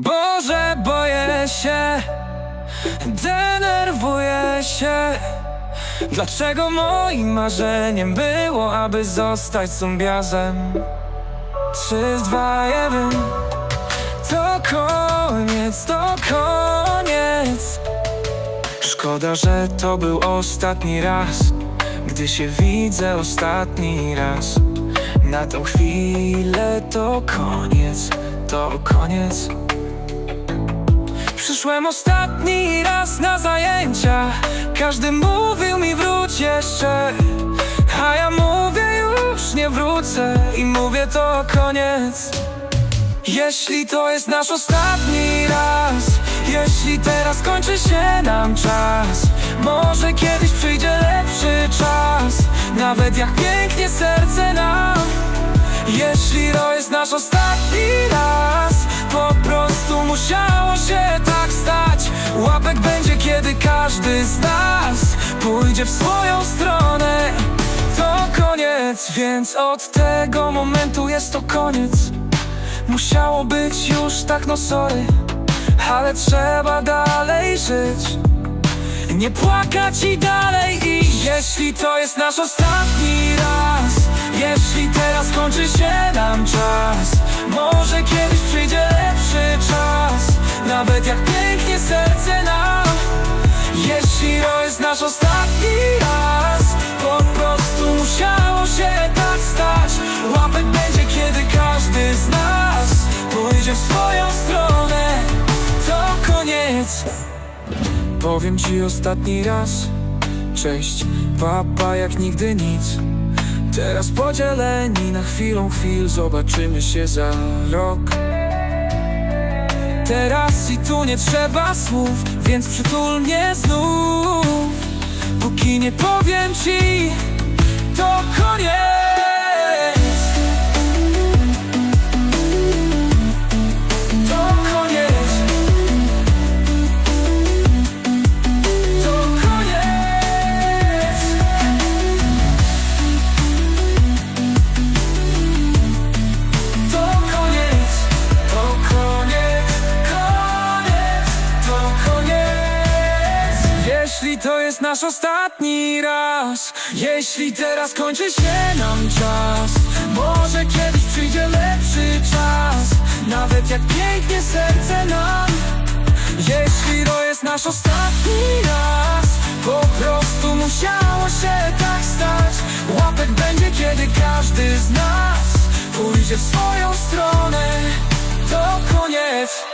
Boże, boję się, denerwuję się. Dlaczego moim marzeniem było, aby zostać zombiazem? Trzy, dwa, jeden To koniec, to koniec Szkoda, że to był ostatni raz Gdy się widzę ostatni raz Na tą chwilę to koniec, to koniec Przyszłem ostatni raz na zajęcia. Każdy mówił mi wróć jeszcze. A ja mówię już nie wrócę. I mówię to koniec. Jeśli to jest nasz ostatni raz Jeśli teraz kończy się nam czas Może kiedyś przyjdzie lepszy czas. Nawet jak pięknie serce nam. Jeśli to jest nasz ostatni raz musiało się tak stać. Łapek będzie kiedy każdy z nas Pójdzie w swoją stronę. To koniec, więc od tego momentu jest to koniec. Musiało być już tak, no sorry Ale trzeba dalej żyć. Nie płakać i dalej iść Jeśli to jest nasz ostatni raz Jeśli teraz kończy się nam serce nam. Jeśli to jest nasz ostatni raz Po prostu musiało się tak stać. Łapek będzie kiedy każdy z nas Pójdzie w swoją stronę. To koniec. Powiem ci ostatni raz. Cześć, papa jak nigdy nic. Teraz podzieleni na chwilą chwil Zobaczymy się za rok Teraz i tu nie trzeba słów Więc przytul mnie znów. Póki nie powiem ci jest nasz ostatni raz. Jeśli teraz kończy się nam czas Może kiedyś przyjdzie lepszy czas. Nawet jak pięknie serce nam jeśli to jest nasz ostatni raz. Po prostu musiało się tak stać. Łapek będzie kiedy każdy z nas Pójdzie w swoją stronę. To koniec